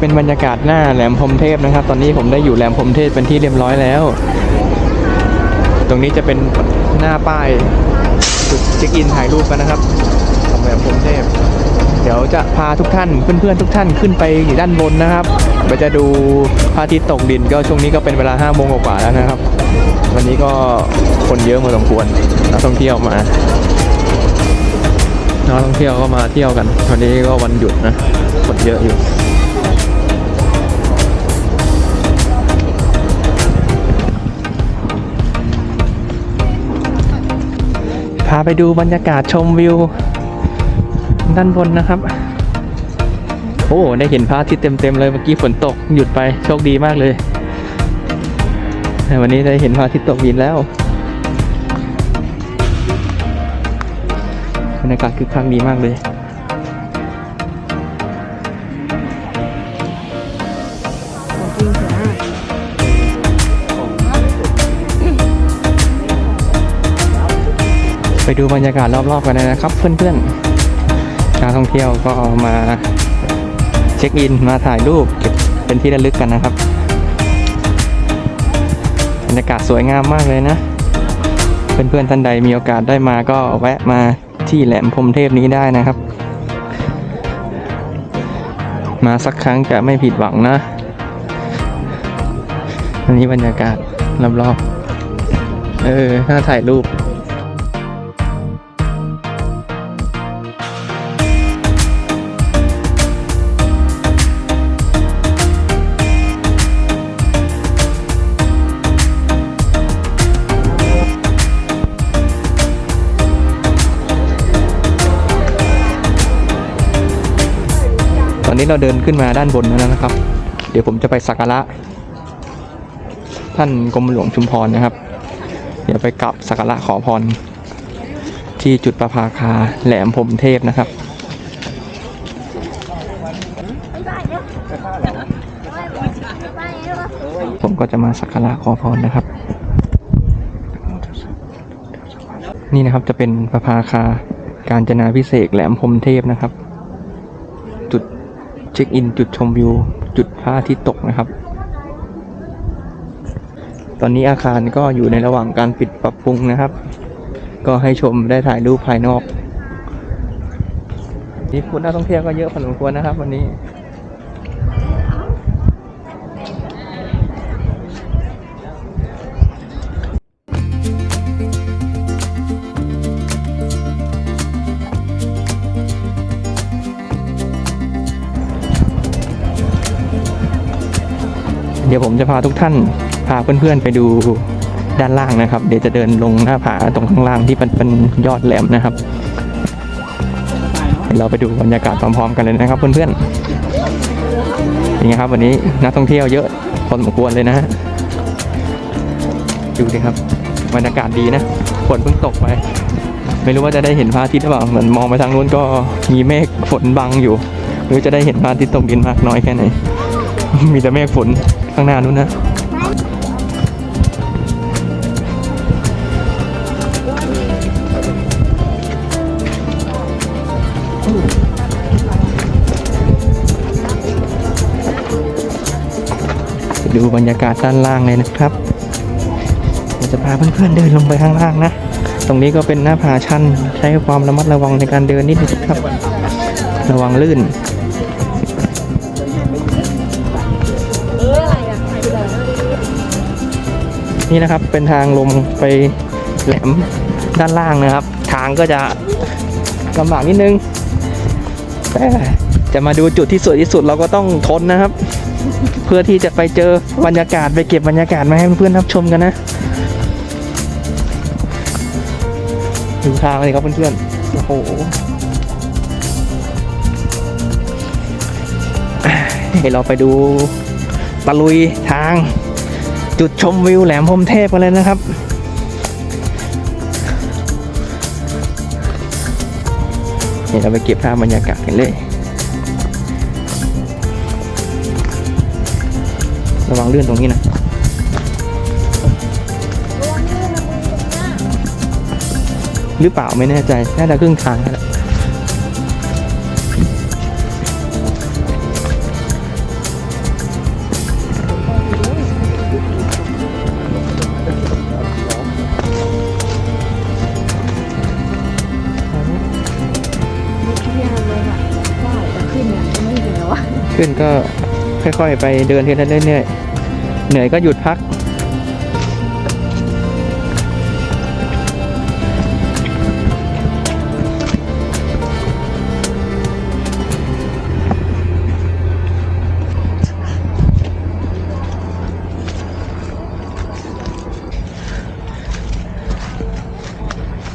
เป็นบรรยากาศหน้าแหลมพรมเทพนะครับ ตอนนี้ผมได้อยู่แหลมพรมเทพเป็นที่เรียบร้อยแล้ว ตรงนี้จะเป็นหน้าป้ายจุดเช็คอินถ่ายรูปกันนะครับของแหลมพรมเทพเดี๋ยวจะพาทุกท่านเพื่อนๆทุกท่านขึ้นไปด้านบนนะครับไปจะดูพระอาทิตย์ตกดินก็ช่วงนี้ก็เป็นเวลา5โมงกว่าแล้วนะครับ วันนี้ก็คนเยอะพอสมควรนักท่องเที่ยวมานักท่องเที่ยวก็มาเที่ยวกัน วันนี้ก็วันหยุดนะคนเยอะอยู่าไปดูบรรยากาศชมวิว ด้านบนนะครับ โอ้ได้เห็นพระอาทิตย์เต็มๆเลยเมื่อกี้ฝนตกหยุดไปโชคดีมากเลยแต่วันนี้ได้เห็นพระอาทิตย์ตกดินแล้วบรรยากาศคือค้างดีมากเลย ไปดูบรรยากาศรอบๆกันเลยนะครับ เพื่อนๆนักท่องเที่ยวก็มาเช็คอินมาถ่ายรูปเก็บเป็นที่ระลึกกันนะครับ บรรยากาศสวยงามมากเลยนะ เพื่อนๆท่านใดมีโอกาสได้มาก็แวะมาที่แหลมพรมเทพนี้ได้นะครับ มาสักครั้งจะไม่ผิดหวังนะ อันนี้บรรยากาศรอบๆเออ น่าถ่ายรูป อนนี้เราเดินขึ้นมาด้านบนแล้วนะครับ เดี๋ยวผมจะไปสักการะท่านกรมหลวงชุมพรนะครับ เดี๋ยวไปกลับสักการะขอพร ที่จุดประภาคาแหลมพรมเทพนะครับผมก็จะมาสักการะขอพรนะครับ นี่นะครับจะเป็นประภาคาการจนาพิเศษแหลมพรมเทพนะครับ ช็คอินจุดชมวิว จุดพระอาทิตย์ตกนะครับ ตอนนี้อาคารก็อยู่ในระหว่างการปิดปรับปรุงนะครับ ก็ให้ชมได้ถ่ายรูปภายนอก นี่คุณนักท่องเที่ยวก็เยอะพอสมควรนะครับ วันนี้ เดี๋ยวผมจะพาทุกท่านพาเพื่อนๆไปดูด้านล่างนะครับ เดี๋ยวจะเดินลงหน้าผาตรงข้างล่างที่เป็นเป็นยอดแหลมนะครับ เราไปดูบรรยากาศพร้อมๆกันเลยนะครับเพื่อนๆนี่ครับวันนี้นักท่องเที่ยวเยอะพอสมควรเลยนะฮะดูดิครับบรรยากาศดีนะฝนเพิ่งตกไป ไม่รู้ว่าจะได้เห็นพระอาทิตย์หรือเปล่าเหมือนมองไปทางนู้นก็มีเมฆฝนบังอยู่ไม่รู้จะได้เห็นพระอาทิตย์ตกดินมากน้อยแค่ไหน มีแต่เมฆฝน ข้างหน้านู้นนะดูบรรยากาศด้านล่างเลยนะครับเราจะพาเพื่อนๆเดินลงไปข้างล่างนะ ตรงนี้ก็เป็นหน้าผาชันใช้ความระมัดระวังในการเดินนิดนึงครับ ระวังลื่น นี่นะครับเป็นทางลงไปแหลมด้านล่างนะครับ ทางก็จะลำบากนิดนึงแต่จะมาดูจุดที่สวยที่สุดเราก็ต้องทนนะครับ เพื่อที่จะไปเจอบรรยากาศไปเก็บบรรยากาศมาให้เพื่อนๆรับชมกันนะดูทางเลยครับเพื่อนๆโอ้โหให้เราไปดูตะลุยทาง จุดชมวิวแหลมพรมเทพกันเลยนะครับเดี๋ยวเราไปเก็บภาพบรรยากาศกันเลย ระวังเลื่อนตรงนี้นะหรือเปล่าไม่แน่ใจ น่าจะครึ่งทางแล้ว ขึ้นก็ค่อยๆ ไปเดินเทีละเรื่อยๆ เหนื่อยก็หยุดพัก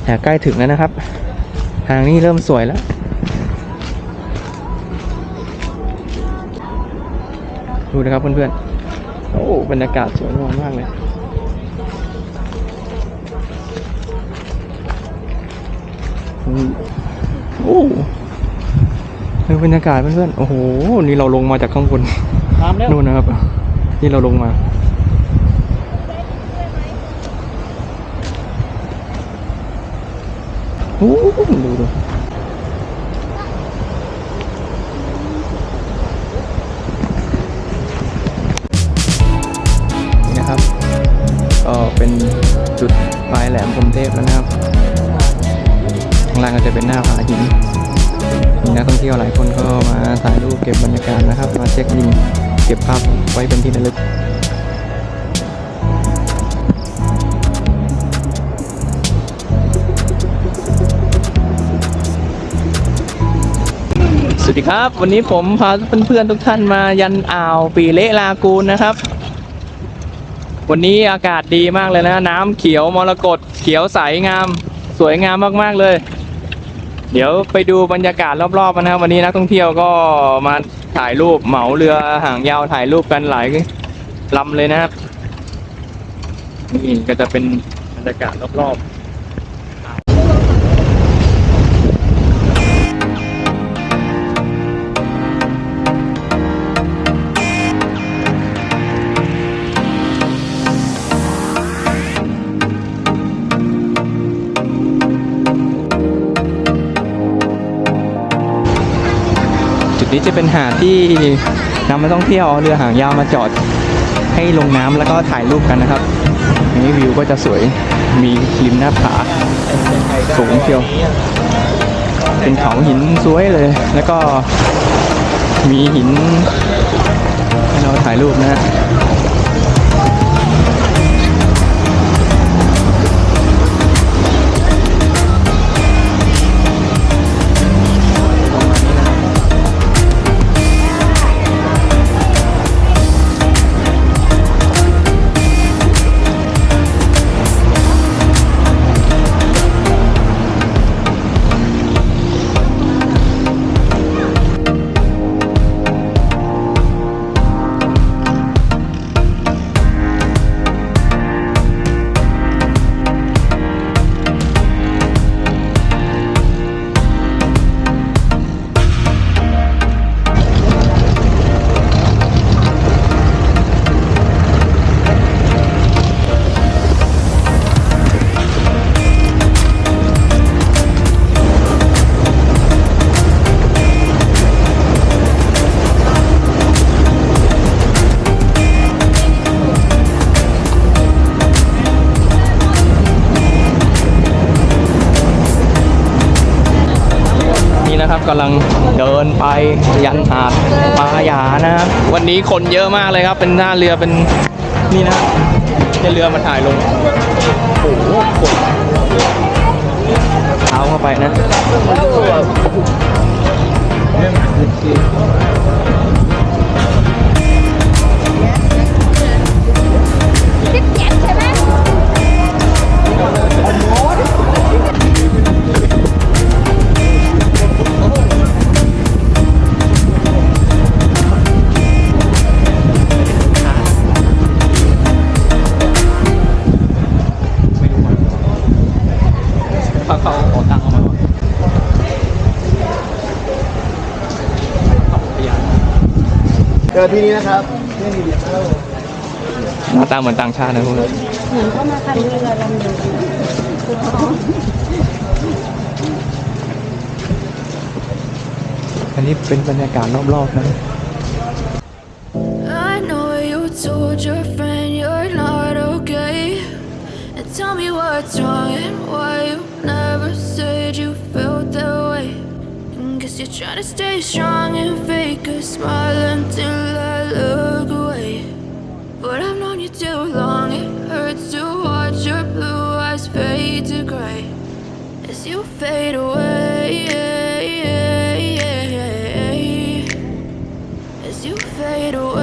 แต่ใกล้ถึงแล้วนะครับ ทางนี้เริ่มสวยแล้ว ดูนะครับเพื่อนๆ โอ้บรรยากาศสวยงามมากเลยอืมโอ้ดูบรรยากาศเพื่อนๆ โอ้โห นี่เราลงมาจากข้างบนตามแล้วนู่นนะครับ นี่เราลงมาโอ้โหดูดู แหลมพรมเทพแล้วนะครับข้างล่างก็จะเป็นหน้าผาหินมีนักท่องเที่ยวหลายคนก็มาถ่ายรูปเก็บบรรยากาศนะครับ มาเช็คอินเก็บภาพไว้เป็นที่ระลึกสวัสดีครับ วันนี้ผมพาเพื่อนๆทุกท่านมายันอ่าวปีเละลากูนนะครับ วันนี้อากาศดีมากเลยนะ น้ำเขียวมรกตเขียวใสงาม สวยงามมากๆเลย เดี๋ยวไปดูบรรยากาศรอบๆกันนะครับวันนี้นักท่องเที่ยวก็มาถ่ายรูปเหมาเรือหางยาวถ่ายรูปกันหลายลำเลยนะครับนี่ก็จะเป็นบรรยากาศรอบๆ นี้จะเป็นหาดที่นำนักท่องเที่ยวเอาเรือหางยาวมาจอดให้ลงน้ำแล้วก็ถ่ายรูปกันนะครับ นี้วิวก็จะสวยมีริมหน้าผาสูงเชียว เป็นเขาหินสวยเลย แล้วก็มีหินให้เราถ่ายรูปนะฮะ นะครับกำลังเดินไปยันหาดปลาหยานะครับวันนี้คนเยอะมากเลยครับ เป็นหน้าเรือเป็นนี่นะให้เรือมาถ่ายลงโอ้โหคนเท้าเข้าไปนะสิบเจ็ดใช่ไหมเอที่นี้นะครับที่นี่เดียวหน้าตาเหมือนต่างชาตินะพวกนี้เหมือนเขามาทำเรือลำเดียวกันอันนี้เป็นบรรยากาศรอบๆนะ I know you told your friend you're not okay. And tell me what's wrong and why you never said you felt that way. And Cause you're trying to stay strong and fake a smile until to gray as you fade away. As you fade away.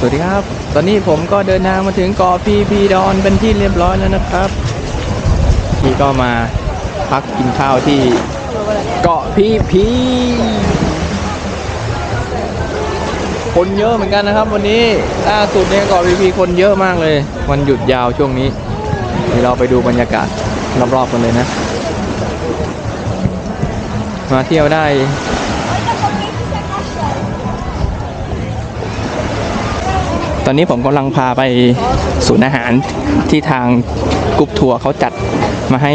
สวัสดีครับ ตอนนี้ผมก็เดินทางมาถึงเกาะพีพีดอนเป็นที่เรียบร้อยแล้วนะครับพี่ก็มาพักกินข้าวที่เกาะพีพีคนเยอะเหมือนกันนะครับ วันนี้ล่าสุดเนี่ยเกาะพีพีคนเยอะมากเลย วันหยุดยาวช่วงนี้เดี๋ยวเราไปดูบรรยากาศรอบๆกันเลยนะ มาเที่ยวได้ ตอนนี้ผมกำลังพาไปศูนย์อาหารที่ทางกรุ๊ปทัวร์เขาจัดมาให้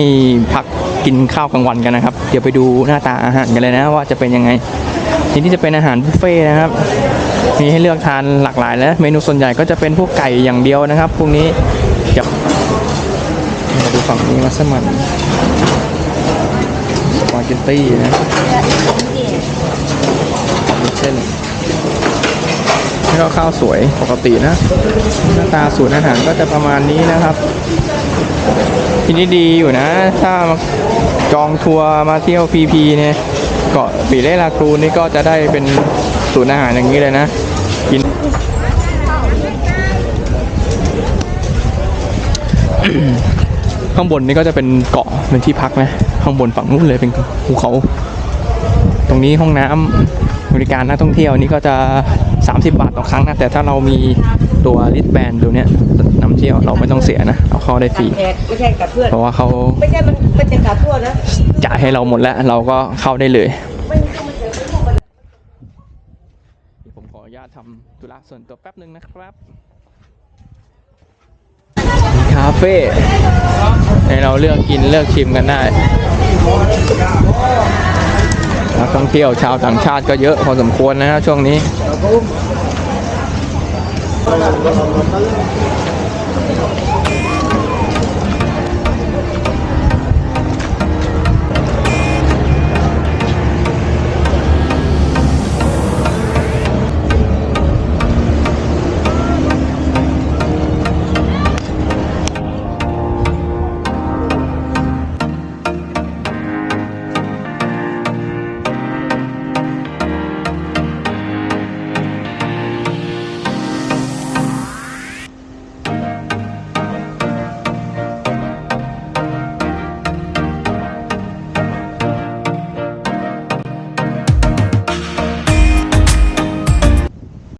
พักกินข้าวกลางวันกันนะครับ เดี๋ยวไปดูหน้าตาอาหารกันเลยนะว่าจะเป็นยังไงทีนี้จะเป็นอาหารบุฟเฟ่ต์นะครับ มีให้เลือกทานหลากหลายแล้วเมนูส่วนใหญ่ก็จะเป็นพวกไก่อย่างเดียวนะครับ พวกนี้เดี๋ยวมาดูฝั่งนี้มัสมั่นสปาเกตตี้นะมีเส้น นี่ก็ข้าวสวยปกตินะหน้าตาสูตรอาหารก็จะประมาณนี้นะครับทีนี้ดีอยู่นะ ถ้ามาจองทัวร์มาเที่ยวพีพีเนี่ยเกาะปีเล่ลาครูนี่ก็จะได้เป็นสูตรอาหารอย่างนี้เลยนะกินข้างบนนี่ก็จะเป็นเกาะเป็นที่พักนะ ข้างบนฝั่งนู้นเลยเป็นภูเขา รงนี้ห้องน้ำบริการนักท่องเที่ยวนี่ก็จะ 30 บาทต่อครั้งนะ แต่ถ้าเรามีตัวลิสแบนตัวเนี้ยนำเที่ยวเราไม่ต้องเสียนะ เราเข้าได้ฟรีแขกไม่ใช่กับเพื่อนเพราะว่าเขาไม่ใช่มันมันจะกับทั่วนะจ่ายให้เราหมดแล้วเราก็เข้าได้เลยไม่ต้องมาเจอพวกมันผมขออนุญาตทำธุระส่วนตัวแป๊บหนึ่งนะครับคาเฟ่ให้เราเลือกกินเลือกชิมกันได้ นักท่องเที่ยวชาวต่างชาติก็เยอะพอสมควรนะฮะช่วงนี้